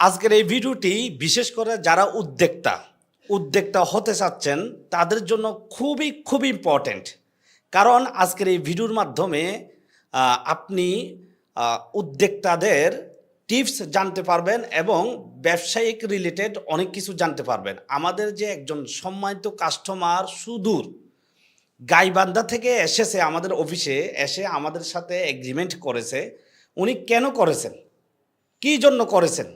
আজকের এই ভিডিওটি বিশেষ করে যারা উদ্যোক্তা উদ্যোক্তা হতে চাচ্ছেন, তাদের জন্য খুবই খুব ইম্পর্ট্যান্ট কারণ আজকের এই ভিডিওর মাধ্যমে আপনি উদ্যোক্তাদের টিপস জানতে পারবেন এবং ব্যবসায়িক রিলেটেড অনেক কিছু জানতে পারবেন। আমাদের যে একজন সম্মানিত কাস্টমার সুদূর, গাইবান্ধা থেকে এসেছে আমাদের অফিসে এসে আমাদের সাথে এগ্রিমেন্ট করেছে। উনি কেন করেছেন? কি জন্য করেছেন?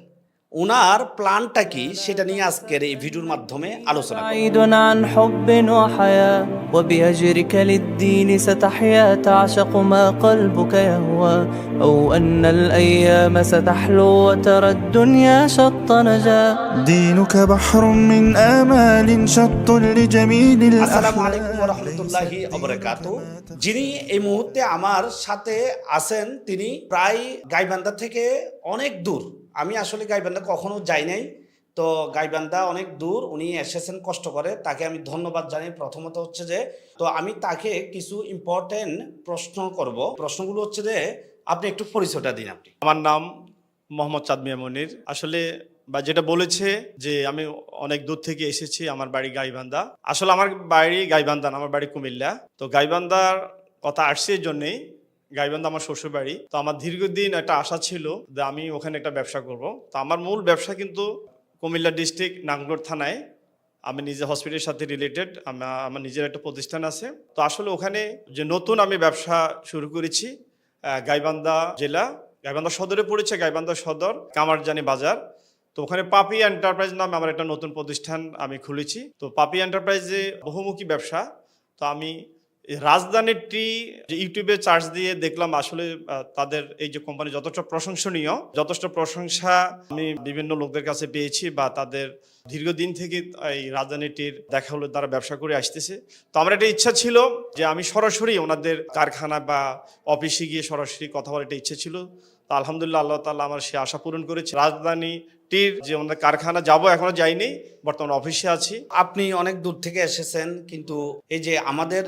ওনার প্ল্যানটা কি সেটা নিয়ে আজকের এই ভিডিওর মাধ্যমে আলোচনা করব। بعيد عن حب وحياة وبأجرك للدين ستحيا تعشق ما قلبك يهوى أو أن الأيام ستحلو وترى الدنيا شط نجاة دينك بحر من آمال شط لجميل আসসালামু আলাইকুম الأحلام রহমতুল্লাহি অবরাকাতু যিনি এই মুহূর্তে আমার সাথে আছেন তিনি প্রায় গাইবান্ধা থেকে অনেক দূর আমি আসলে গাইবান্ধা কখনো যাই নাই। তো গাইবান্ধা অনেক দূর, উনি এসেছেন, কষ্ট করে। তাকে আমি ধন্যবাদ জানাই। প্রথমত হচ্ছে যে, তো আমি তাকে কিছু ইম্পর্টেন্ট প্রশ্ন করব। প্রশ্নগুলো হচ্ছে যে, আপনি একটু পরিচয়টা দিন আপনি। আমার নাম মোহাম্মদ চাঁদ মিয়া মনির। আসলে বা যেটা বলেছে যে, আমি অনেক দূর থেকে এসেছি আমার বাড়ি গাইবান্ধা। আসলে আমার বাড়ি গাইবান্ধা আমার বাড়ি কুমিল্লা। তো গাইবান্ধার কথা আসছে জন্যেই গাইবান্ধা আমার শ্বশুর বাড়ি তো আমার দীর্ঘদিন একটা আশা ছিল যে আমি ওখানে একটা ব্যবসা করব। তো আমার মূল ব্যবসা কিন্তু কুমিল্লা ডিস্ট্রিক্ট নাঙ্গলর থানায়। আমি নিজে হসপিটালের সাথে রিলেটেড আমার নিজের একটা প্রতিষ্ঠান আছে। তো আসলে ওখানে যে নতুন আমি ব্যবসা শুরু করেছি গাইবান্ধা জেলা, গাইবান্ধা সদরে পড়েছে গাইবান্ধা সদর, কামারজানি বাজার। তো ওখানে পাপি এন্টারপ্রাইজ নামে আমার একটা নতুন প্রতিষ্ঠান আমি খুলেছি। তো পাপি এন্টারপ্রাইজে বহুমুখী ব্যবসা। তো আমি এই রাজধানীর টি যে ইউটিউবে চার্জ দিয়ে দেখলাম আসলে তাদের এই যে কোম্পানি যথেষ্ট প্রশংসনীয়, যথেষ্ট প্রশংসা আমি বিভিন্ন লোকদের কাছে পেয়েছি বা তাদের দীর্ঘদিন থেকে এই রাজধানীটির দেখা হলো, তারা ব্যবসা করে আসতেছে। তো আমার একটা ইচ্ছা ছিল যে আমি সরাসরি ওনাদের কারখানা বা অফিসে গিয়ে সরাসরি কথা বলার একটা ইচ্ছা ছিল। তো আলহামদুলিল্লাহ আল্লাহ তাল্লাহ আমার সে আশা পূরণ করেছে। রাজধানীটির যে ওনাদের কারখানা যাব এখনও যাইনি বর্তমানে অফিসে আছি। আপনি অনেক দূর থেকে এসেছেন কিন্তু এই যে আমাদের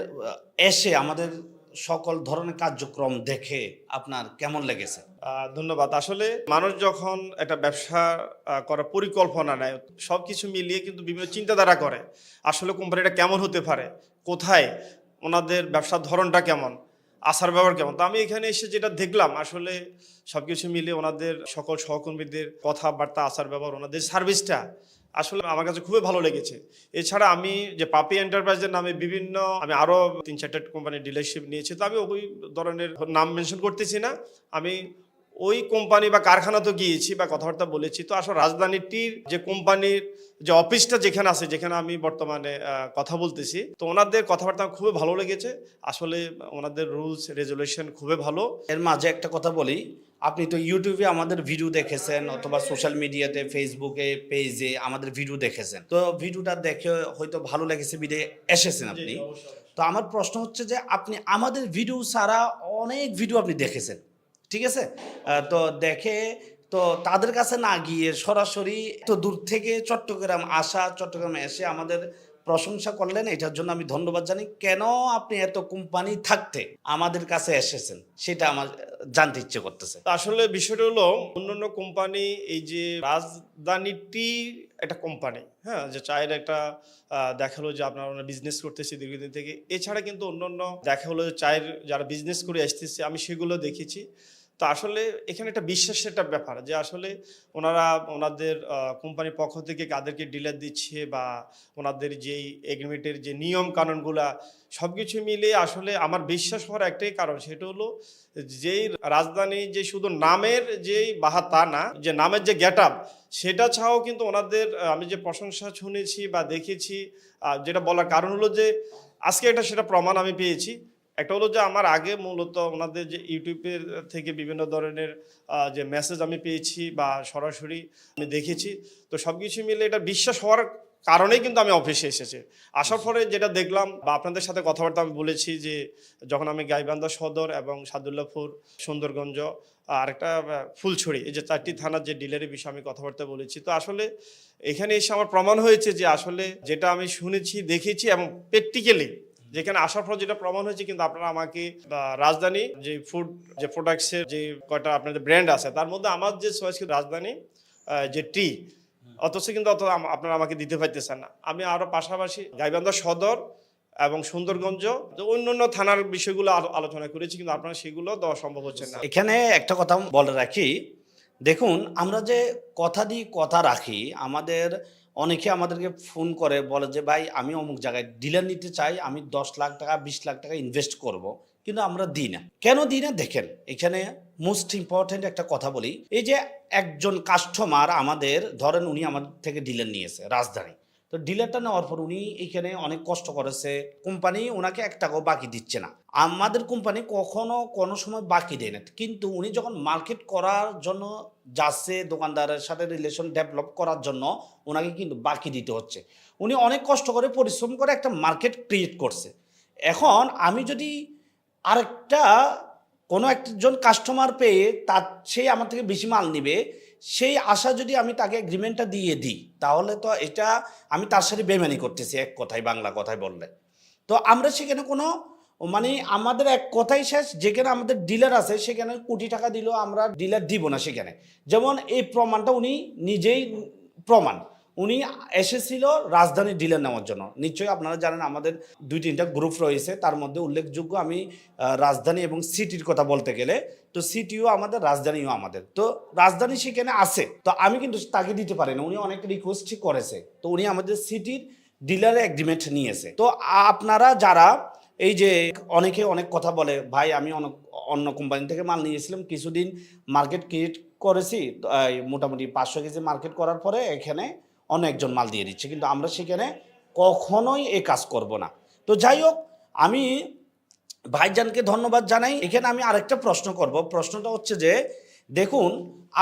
এসে আমাদের সকল ধরনের কার্যক্রম দেখে আপনার কেমন লেগেছে? ধন্যবাদ। আসলে মানুষ যখন একটা ব্যবসা করার পরিকল্পনা নেয় সব কিছু মিলিয়ে কিন্তু বিভিন্ন চিন্তাধারা করে আসলে কোম্পানিটা কেমন হতে পারে কোথায় ওনাদের ব্যবসার ধরনটা কেমন আসার ব্যবহার কেমন? তো আমি এখানে এসে যেটা দেখলাম, আসলে সব কিছু মিলে ওনাদের সকল সহকর্মীদের কথাবার্তা, আসার ব্যবহার, ওনাদের সার্ভিসটা আসলে আমার কাছে খুবই ভালো লেগেছে। এছাড়া আমি যে পাপি এন্টারপ্রাইজের নামে বিভিন্ন, আমি আরও তিন চারটে কোম্পানির ডিলারশিপ নিয়েছি, তো আমি ওই ধরনের নাম মেনশন করতেছি না। আমি ওই কোম্পানি বা কারখানা তো গিয়েছি বা কথাবার্তা বলেছি তো আসলে রাজধানীটির যে কোম্পানির যে অফিসটা যেখানে আছে যেখানে আমি বর্তমানে কথা বলতেছি তো ওনাদের কথাবার্তা আমার খুবই ভালো লেগেছে। আসলে ওনাদের রুলস রেজুলেশন খুবই ভালো। এর মাঝে একটা কথা বলি আপনি তো ইউটিউবে আমাদের ভিডিও দেখেছেন অথবা সোশ্যাল মিডিয়াতে ফেসবুকে পেজে আমাদের ভিডিও দেখেছেন। তো ভিডিওটা দেখে হয়তো ভালো লেগেছে বিদে এসেছেন আপনি। তো আমার প্রশ্ন হচ্ছে যে আপনি আমাদের ভিডিও ছাড়া অনেক ভিডিও আপনি দেখেছেন। ঠিক আছে? তো দেখে, তো তাদের কাছে না গিয়ে সরাসরি তো দূর থেকে চট্টগ্রাম আসা, চট্টগ্রামে এসে আমাদের প্রশংসা করলেন, এটার জন্য আমি ধন্যবাদ জানি। কেন আপনি এত কোম্পানি থাকতে আমাদের কাছে এসেছেন? সেটা আমার, জানতে ইচ্ছে করতেছে। আসলে বিষয়টা হলো, অন্যান্য কোম্পানি, এই যে রাজধানীটি একটা কোম্পানি হ্যাঁ? যে চায়ের একটা দেখা হলো যে আপনারা বিজনেস করতেছি দীর্ঘদিন থেকে। এছাড়া কিন্তু অন্যান্য দেখা হলো যে চায়ের, যারা বিজনেস করে আসতেছে, আমি সেগুলো দেখেছি। তো আসলে এখানে একটা বিশ্বাসের একটা ব্যাপার যে আসলে ওনারা ওনাদের কোম্পানির পক্ষ থেকে কাদেরকে ডিলার দিচ্ছে বা ওনাদের যেই এগ্রিমেন্টের যে নিয়ম কানুনগুলা সব কিছু মিলিয়ে আসলে আমার বিশ্বাস হওয়ার একটাই কারণ সেটা হলো যেই রাজধানী যে শুধু নামের যেই বাহা তা না, যে নামের যে গেট আপ সেটা ছাড়াও কিন্তু ওনাদের আমি যে প্রশংসা শুনেছি বা দেখেছি যেটা বলার কারণ হলো যে আজকে এটা সেটা প্রমাণ আমি পেয়েছি। একটা হলো যে আমার আগে মূলত ওনাদের যে ইউটিউবের থেকে বিভিন্ন ধরনের যে মেসেজ আমি পেয়েছি বা সরাসরি আমি দেখেছি, তো সব কিছু মিলে এটা বিশ্বাস হওয়ার কারণেই কিন্তু আমি অফিসে এসেছি। আসার পরে যেটা দেখলাম বা আপনাদের সাথে কথাবার্তা আমি বলেছি যে, যখন আমি গাইবান্ধা সদর এবং সাদুল্লাপুর, সুন্দরগঞ্জ আর একটা ফুলছড়ি, এই যে চারটি থানার যে ডিলারের বিষয়ে আমি কথাবার্তা বলেছি, তো আসলে এখানে এসে আমার প্রমাণ হয়েছে যে আসলে যেটা আমি শুনেছি, দেখেছি এবং প্র্যাকটিক্যালি যেখানে আসার পর যেটা প্রমাণ হয়েছে, কিন্তু আপনারা আমাকে রাজধানী যে ফুড যে প্রোডাক্টসের যে কয়টা আপনাদের ব্র্যান্ড আছে, তার মধ্যে আমার যে চয়েস রাজধানী যে টি অথচ কিন্তু অত আপনারা আমাকে দিতে পারতেছেন না। আমি আরও পাশাপাশি গাইবান্ধা সদর এবং সুন্দরগঞ্জ অন্য অন্য থানার বিষয়গুলো আলো- আলোচনা করেছি, কিন্তু আপনারা সেগুলো দেওয়া সম্ভব হচ্ছে না। এখানে একটা কথা বলে রাখি। দেখুন, আমরা যে কথা দিই, কথা রাখি, আমাদের অনেকে আমাদেরকে ফোন করে, বলে যে, ভাই, আমি অমুক জায়গায় ডিলার নিতে চাই, আমি দশ লাখ টাকা, বিশ লাখ টাকা ইনভেস্ট করব। কিন্তু আমরা দিই না। কেন দিই না? দেখেন, এখানে মোস্ট ইম্পর্টেন্ট একটা কথা বলি। এই যে, একজন কাস্টমার আমাদের, ধরেন উনি আমাদের থেকে ডিলার নিয়েছে, রাজধানী। তো ডিলারটা নেওয়ার পর উনি এখানে অনেক কষ্ট করেছে। কোম্পানি ওনাকে এক টাকাও বাকি দিচ্ছে না। আমাদের কোম্পানি কখনো কোনো সময় বাকি দেয় না। কিন্তু উনি যখন মার্কেট করার জন্য যাচ্ছে, দোকানদারের সাথে রিলেশন ডেভেলপ করার জন্য ওনাকে কিন্তু বাকি দিতে হচ্ছে। উনি অনেক কষ্ট করে পরিশ্রম করে একটা মার্কেট ক্রিয়েট করছে। এখন আমি যদি আরেকটা কোনো একজন কাস্টমার পেয়ে তার সেই আমার থেকে বেশি মাল নিবে সেই আশা যদি আমি তাকে এগ্রিমেন্টটা দিয়ে দিই, তাহলে তো এটা আমি তার সাথে বেমানি করতেছি, এক কথায় বাংলা কথায় বললে। তো আমরা সেখানে কোনো মানে আমাদের এক কথাই শেষ, যেখানে আমাদের ডিলার আছে, সেখানে কোটি টাকা দিলেও আমরা ডিলার দিব না সেখানে। যেমন এই প্রমাণটা উনি নিজেই প্রমাণ। উনি এসেছিল রাজধানী ডিলার নেওয়ার জন্য। নিশ্চয়ই আপনারা জানেন আমাদের দুই তিনটা গ্রুপ রয়েছে, তার মধ্যে উল্লেখযোগ্য আমি রাজধানী এবং সিটির কথা বলতে গেলে, তো সিটিও আমাদের, রাজধানীও আমাদের। তো রাজধানী সেখানে আছে, তো আমি কিন্তু তাকে দিতে পারি না উনি অনেক রিকোয়েস্ট করেছে। তো উনি আমাদের সিটির ডিলারে এগ্রিমেন্ট নিয়েছে। তো আপনারা যারা, এই যে অনেকে অনেক কথা বলে, ভাই, আমি অনেক অন্য কোম্পানি থেকে মাল নিয়েছিলাম, কিছুদিন মার্কেট ক্রিয়েট করেছি। মোটামুটি পাঁচশো কেজি মার্কেট করার পরে এখানে অন্য একজন মাল দিয়ে দিচ্ছে, কিন্তু আমরা সেখানে কখনোই এ কাজ করব না। তো যাই হোক, আমি ভাইজানকে ধন্যবাদ জানাই। এখানে আমি আরেকটা প্রশ্ন করব। প্রশ্নটা হচ্ছে যে, দেখুন,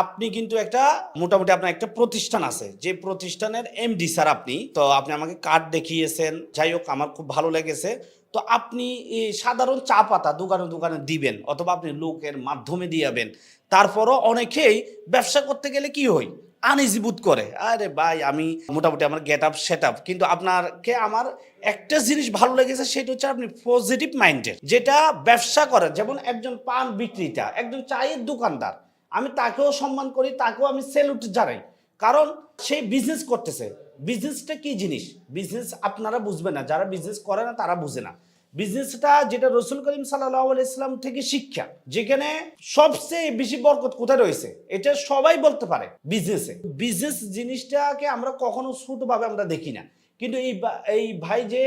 আপনি কিন্তু একটা, মোটামুটি আপনার একটা প্রতিষ্ঠান আছে, যে প্রতিষ্ঠানের এমডি স্যার আপনি, তো আপনি আমাকে কার্ড দেখিয়েছেন। যাই হোক, আমার খুব ভালো লেগেছে। তো আপনি এই সাধারণ চা পাতা দোকানে দোকানে দিবেন, অথবা আপনি লোকের মাধ্যমে দিয়াবেন তারপরও অনেকেই ব্যবসা করতে গেলে কি হয়? আনইজি বোধ করে। আরে ভাই, আমি মোটামুটি আমার গেট আপ সেট আপ কিন্তু আপনারকে আমার একটা জিনিস ভালো লেগেছে, সেটা হচ্ছে আপনি পজিটিভ মাইন্ডেড যেটা ব্যবসা করে যেমন একজন পান বিক্রেতা, একজন চায়ের দোকানদার, আমি তাকেও সম্মান করি, তাকেও আমি সেলুট জানাই। কারণ সেই বিজনেস করতেছে। বিজনেসটা কি জিনিস? বিজনেস আপনারা বুঝবে না, যারা বিজনেস করে না, তারা বুঝে না। বিজনেসটা যেটা রসুল করিম সাল্লাহ ইসলাম থেকে শিক্ষা, যেখানে সবচেয়ে বেশি বরকত কোথায় রয়েছে? এটা সবাই বলতে পারে বিজনেসে। বিজনেস জিনিসটাকে আমরা কখনো ছোটভাবে আমরা দেখি না। কিন্তু এই এই ভাই যে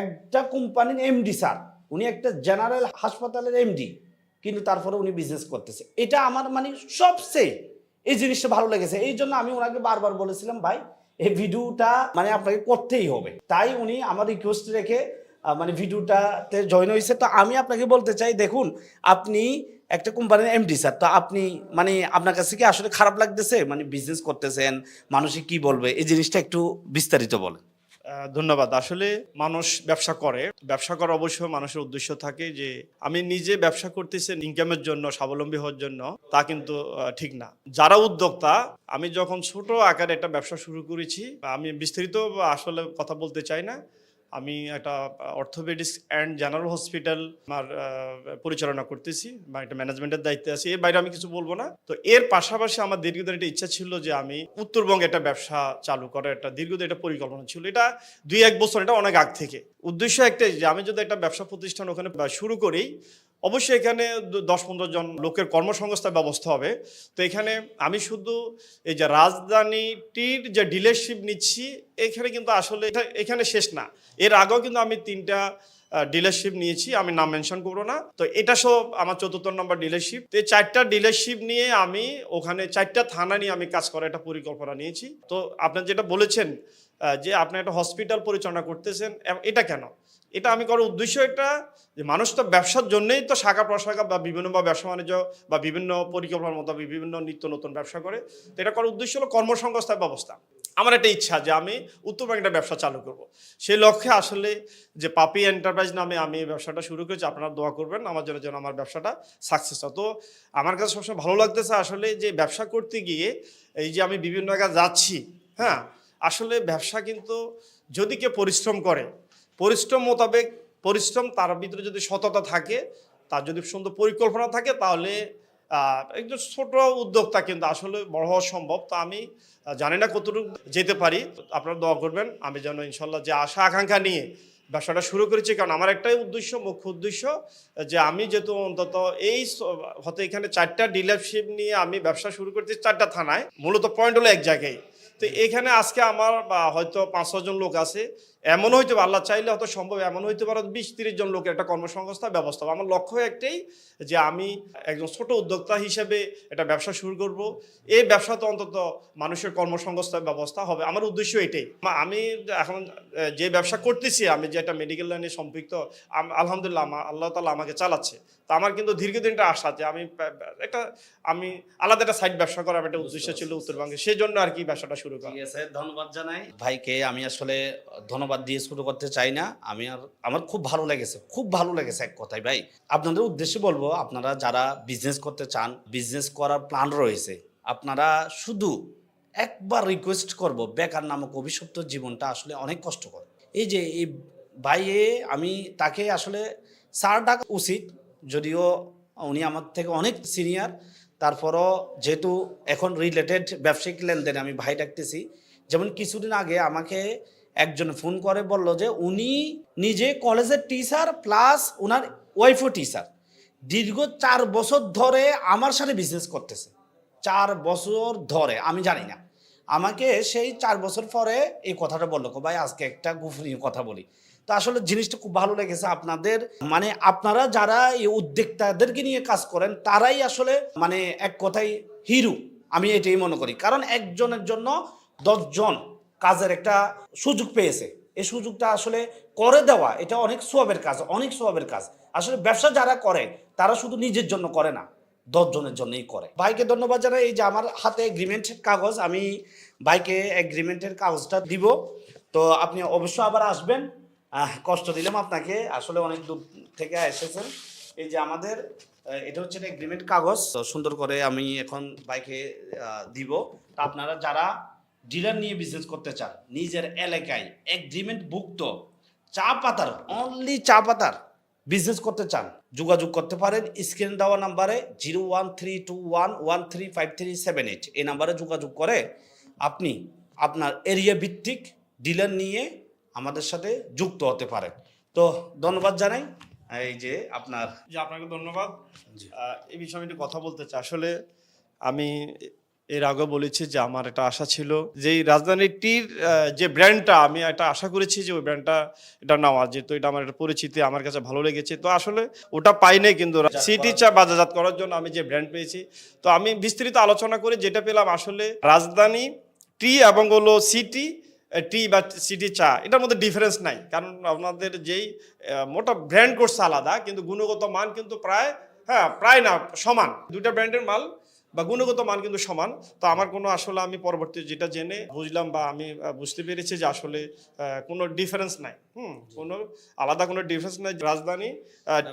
একটা কোম্পানির এমডি স্যার, উনি একটা জেনারেল হাসপাতালের এমডি কিন্তু তারপরে উনি বিজনেস করতেছে। এটা আমার মানে সবচেয়ে এই জিনিসটা ভালো লেগেছে। এই জন্য আমি ওনাকে বারবার বলেছিলাম, ভাই, এই ভিডিওটা মানে আপনাকে করতেই হবে। তাই উনি আমার রিকোয়েস্ট রেখে মানে ভিডিওটাতে জয়েন হয়েছে তো আমি আপনাকে বলতে চাই, দেখুন, আপনি একটা কোম্পানির এমডি স্যার তো আপনি মানে আপনার কাছে কি আসলে খারাপ লাগতেছে? মানে বিজনেস করতেছেন মানুষে কি বলবে? এই জিনিসটা একটু বিস্তারিত বলেন। ধন্যবাদ। আসলে মানুষ ব্যবসা করে। ব্যবসা করা অবশ্যই মানুষের উদ্দেশ্য থাকে যে, আমি নিজে ব্যবসা করতেছি ইনকামের জন্য, স্বাবলম্বী হওয়ার জন্য, তা কিন্তু ঠিক না। যারা উদ্যোক্তা, আমি যখন ছোট আকারে একটা ব্যবসা শুরু করেছি, আমি বিস্তারিত আসলে কথা বলতে চাই না। আমি একটা অর্থোপেডিক্স অ্যান্ড জেনারেল হসপিটাল আমার পরিচালনা করতেছি, বা একটা ম্যানেজমেন্টের দায়িত্বে আছি। এর বাইরে আমি কিছু বলব না। তো এর পাশাপাশি আমার দীর্ঘদিন একটা ইচ্ছা ছিল যে আমি উত্তরবঙ্গে একটা ব্যবসা চালু করার, একটা দীর্ঘদিন একটা পরিকল্পনা ছিল। এটা দুই এক বছর, এটা অনেক আগ থেকে। উদ্দেশ্য একটাই যে আমি যদি একটা ব্যবসা প্রতিষ্ঠান ওখানে শুরু করি অবশ্যই এখানে দশ পনেরো জন লোকের কর্মসংস্থান ব্যবস্থা হবে। তো এখানে আমি শুধু এই যে রাজধানীটির যে ডিলারশিপ নিচ্ছি, এখানে কিন্তু আসলে এখানে শেষ না। এর আগেও কিন্তু আমি তিনটা ডিলারশিপ নিয়েছি, আমি নাম মেনশন করব না। তো এটা সব আমার চতুর্থ নম্বর ডিলারশিপ তো এই চারটা ডিলারশিপ নিয়ে আমি ওখানে চারটা থানা নিয়ে আমি কাজ করার একটা পরিকল্পনা নিয়েছি। তো আপনার যেটা বলেছেন যে আপনি একটা হসপিটাল পরিচালনা করতেছেন এটা কেন? এটা আমি করার উদ্দেশ্য এটা যে মানুষ তো ব্যবসার জন্যই তো শাখা প্রশাখা বা বিভিন্ন বা ব্যবসা বাণিজ্য বা বিভিন্ন পরিকল্পনার মতো বিভিন্ন নিত্য নতুন ব্যবসা করে। তো এটা করার উদ্দেশ্য হলো কর্মসংস্থান ব্যবস্থা। আমার একটা ইচ্ছা যে আমি উত্তরবঙ্গে একটা ব্যবসা চালু করব। সেই লক্ষ্যে আসলে যে পাপি এন্টারপ্রাইজ নামে আমি এই ব্যবসাটা শুরু করেছি, আপনারা দোয়া করবেন আমার জন্য যেন আমার ব্যবসাটা সাকসেস হয়। তো আমার কাছে সবসময় ভালো লাগতেছে আসলে যে ব্যবসা করতে গিয়ে এই যে আমি বিভিন্ন জায়গায় যাচ্ছি হ্যাঁ আসলে ব্যবসা কিন্তু যদি কেউ পরিশ্রম করে পরিশ্রম মোতাবেক, পরিশ্রম তার ভিতরে যদি সততা থাকে, তার যদি সুন্দর পরিকল্পনা থাকে, তাহলে একজন ছোট উদ্যোক্তা কিন্তু আসলে বড় হওয়া সম্ভব। তো আমি জানি না কতটুকু যেতে পারি। আপনারা দোয়া করবেন, আমি যেন ইনশাল্লাহ যে আশা, আকাঙ্ক্ষা নিয়ে ব্যবসাটা শুরু করেছি, কারণ আমার একটাই উদ্দেশ্য, মুখ্য উদ্দেশ্য, যে আমি যেহেতু অন্তত এই হয়তো এখানে চারটা ডিলারশিপ নিয়ে আমি ব্যবসা শুরু করতে চারটা থানায়, মূলত পয়েন্ট হলো এক জায়গায়। তো এখানে আজকে আমার হয়তো পাঁচ ছজন লোক আছে এমন হইতে পারে আল্লাহ চাইলে হয়তো সম্ভব এমন হইতে পারে বিশ তিরিশ জন লোকের একটা কর্মসংস্থান ব্যবস্থা হবে। আমার লক্ষ্য একটাই যে আমি একজন ছোট উদ্যোক্তা হিসেবে একটা ব্যবসা শুরু করব। এই ব্যবসাতে অন্তত মানুষের কর্মসংস্থান ব্যবস্থা হবে। আমার উদ্দেশ্য এটাই। আমি এখন যে ব্যবসা করতেছি আমি যে একটা মেডিকেল লাইনে সম্পৃক্ত আলহামদুলিল্লাহ আল্লাহ তালা আমাকে চালাচ্ছে। তা আমার কিন্তু দীর্ঘদিন একটা আশা যে আমি একটা আমি আলাদা একটা সাইড ব্যবসা করার একটা উদ্দেশ্য ছিল উত্তরবঙ্গে। সেই জন্য আর কি ব্যবসাটা শুরু করা। ধন্যবাদ জানাই। ভাইকে আমি আসলে ধন্যবাদ দিয়ে শুরু করতে চাই না। আমি আর আমার খুব ভালো লেগেছে, খুব ভালো লেগেছে এক কথায় ভাই। আপনাদের উদ্দেশ্যে বলব, আপনারা যারা বিজনেস করতে চান বিজনেস করার প্ল্যান রয়েছে, আপনারা শুধু একবার রিকোয়েস্ট করব, বেকার নামক অভিশপ্ত জীবনটা আসলে অনেক কষ্টকর। এই যে, এই ভাইয়ে, আমি তাকে আসলে স্যার ডাকা উচিত, যদিও উনি আমার থেকে অনেক সিনিয়র তারপরও যেহেতু এখন রিলেটেড ব্যবসায়িক লেনদেনে আমি ভাই ডাকতেছি, যেমন কিছুদিন আগে আমাকে একজন ফোন করে বলল যে উনি নিজে কলেজের টিচার প্লাস ওনার ওয়াইফও টিচার দীর্ঘ চার বছর ধরে আমার সাথে বিজনেস করতেছে। চার বছর ধরে, আমি জানি না। আমাকে সেই চার বছর পরে এই কথাটা বলল ভাই, আজকে একটা গোপনীয় কথা বলি। তো আসলে জিনিসটা খুব ভালো লেগেছে আপনাদের। মানে আপনারা যারা এই উদ্যোক্তাদেরকে নিয়ে কাজ করেন, তারাই আসলে মানে এক কথাই হিরো। আমি এটাই মনে করি। কারণ একজনের জন্য দশজন কাজের একটা সুযোগ পেয়েছে। এই সুযোগটা আসলে করে দেওয়া, এটা অনেক সোয়াবের কাজ, অনেক সোয়াবের কাজ। আসলে ব্যবসা যারা করে, তারা শুধু নিজের জন্য করে না, দশজনের জন্যই করে। ভাইকে ধন্যবাদ জানাই এই যে আমার হাতে এগ্রিমেন্ট কাগজ, আমি ভাইকে এগ্রিমেন্টের কাগজটা দিব। তো আপনি অবশ্যই আবার আসবেন। কষ্ট দিলাম আপনাকে, আসলে অনেক দূর থেকে এসেছেন। এই যে আমাদের এটা হচ্ছে এগ্রিমেন্ট কাগজ। সুন্দর করে আমি এখন বাইকে দিব। তা আপনারা যারা ডিলার নিয়ে বিজনেস করতে চান নিজের এলাকায় এগ্রিমেন্ট ভুক্ত চা পাতার অনলি চা পাতার বিজনেস করতে চান যোগাযোগ করতে পারেন স্ক্রিন দেওয়া নাম্বারে zero one three two one one three five three seven eight এই নাম্বারে যোগাযোগ করে আপনি আপনার এরিয়া ভিত্তিক ডিলার নিয়ে আমাদের সাথে যুক্ত হতে পারেন। তো ধন্যবাদ জানাই এই যে আপনার যে আপনাকে ধন্যবাদ। এই বিষয়ে আমি একটু কথা বলতে চাই। আসলে আমি এর আগে বলেছি যে আমার একটা আশা ছিল যে এই রাজধানীটির আহ, যে ব্র্যান্ডটা আমি একটা আশা করেছি যে ওই ব্র্যান্ডটা এটা নেওয়া যেহেতু এটা আমার একটা পরিচিতি আমার কাছে ভালো লেগেছে। তো আসলে ওটা পাই নাই কিন্তু সিটি চা বাজারজাত করার জন্য আমি যে ব্র্যান্ড পেয়েছি। তো আমি বিস্তারিত আলোচনা করে যেটা পেলাম আসলে রাজধানী টি এবং হলো সিটি টি বা সিটি চা এটার মধ্যে ডিফারেন্স নাই। কারণ আপনাদের যেই মোটা ব্র্যান্ড করছে আলাদা কিন্তু গুণগত মান কিন্তু প্রায় হ্যাঁ প্রায় না সমান। দুটা ব্র্যান্ডের মাল বা গুণগত মান কিন্তু সমান তো আমার কোনো আসলে আমি পরবর্তী যেটা জেনে বুঝলাম বা আমি বুঝতে পেরেছি যে আসলে কোনো ডিফারেন্স নাই হুম কোনো আলাদা কোনো ডিফারেন্স নাই। রাজধানী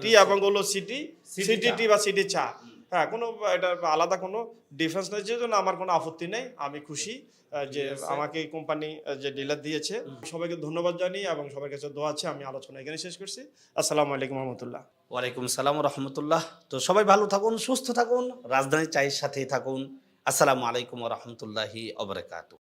টি এবং হলো সিটি সিটি টি। বা সিটি চা হ্যাঁ কোনো এটা আলাদা কোনো ডিফারেন্স নেই যে জন্য আমার কোনো আপত্তি নেই আমি খুশি যে আমাকে এই কোম্পানি যে ডিলার দিয়েছে। সবাইকে ধন্যবাদ জানিয়ে এবং সবার কাছে দোয়া আছে আমি আলোচনা এখানে শেষ করছি। আসসালামু আলাইকুম রহমতুল্লাহ। ওয়ালাইকুম সালাম রহমতুল্লাহ। তো সবাই ভালো থাকুন, সুস্থ থাকুন, রাজধানী চায়ের সাথেই থাকুন। আসসালামু আলাইকুম রহমতুল্লাহি অবরাকাতু